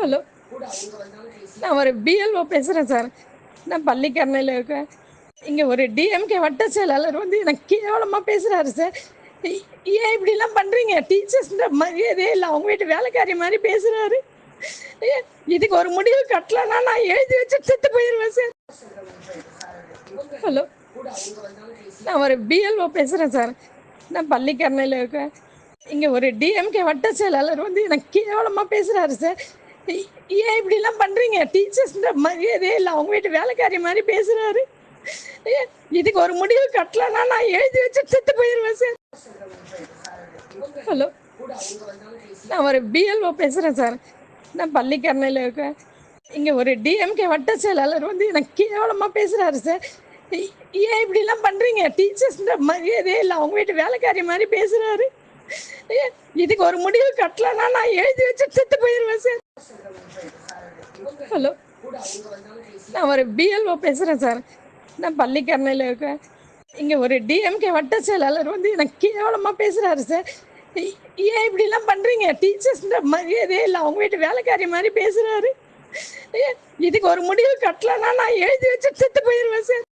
Hello நான் ஒரு BLO பேசுகிறேன் சார். நான் பள்ளிக்கரணையில் இருக்கேன். இங்கே ஒரு டிஎம்கே வட்ட செயலாளர் வந்து எனக்கு கேவலமாக பேசுகிறாரு சார். ஏன் இப்படிலாம் பண்ணுறீங்க டீச்சர்ஸ்ன்ற மரியாதையே இல்லை. அவங்க வீட்டு வேலைக்காரி மாதிரி பேசுகிறாரு இதுக்கு ஒரு முடிவு கட்டலன்னா நான் எழுதி வச்சு செத்து போயிடுவேன் சார். ஹலோ நான் ஒரு பிஎல்ஓ பேசுகிறேன் சார். நான் பள்ளிக்கரணையில் இருக்கேன். இங்கே ஒரு டிஎம்கே வட்ட செயலாளர் வந்து எனக்கு கேவலமாக பேசுகிறாரு சார். ஏன் இப்படி எல்லாம் பண்ணுறீங்க டீச்சர்ஸ்ன்ற மரியாதையே இல்லை. அவங்க வீட்டு வேலைக்காரி மாதிரி பேசுகிறாரு இதுக்கு ஒரு முடிவு கட்டலன்னா நான் எழுதி வச்சு செத்து போயிடுவேன் சார். ஹலோ நான் ஒரு பிஎல்ஓ பேசுகிறேன் சார். நான் பள்ளிக்கரணையில் இருக்கேன். இங்கே ஒரு டிஎம்கே வட்ட செயலாளர் வந்து எனக்கு கேவலமாக பேசுகிறாரு சார். ஏன் இப்படி எல்லாம் பண்ணுறீங்க டீச்சர்ஸ்ன்ற மரியாதையே இல்லை. அவங்க வீட்டு வேலைக்காரி மாதிரி பேசுகிறாரு இதுக்கு ஒரு முடிவு கட்டலன்னா நான் எழுதி வச்சு செத்து போயிடுவேன் சார். ஹலோ? நான் ஒரு பிஎல்ஓ பேசுகிறேன் சார். நான் பள்ளிக்கரணையில் இருக்கேன். இங்கே ஒரு டிஎம்கே வட்ட செயலாளர் வந்து எனக்கு கேவலமாக பேசுகிறாரு சார். ஏன் இப்படிலாம் பண்ணுறீங்க டீச்சர்ஸ்ன்ற மரியாதையே இல்லை. அவங்க வீட்டு வேலைக்காரி மாதிரி பேசுகிறாரு இதுக்கு ஒரு முடிவு கட்டலன்னா நான் எழுதி வச்சு செத்து போயிடுவேன் சார்.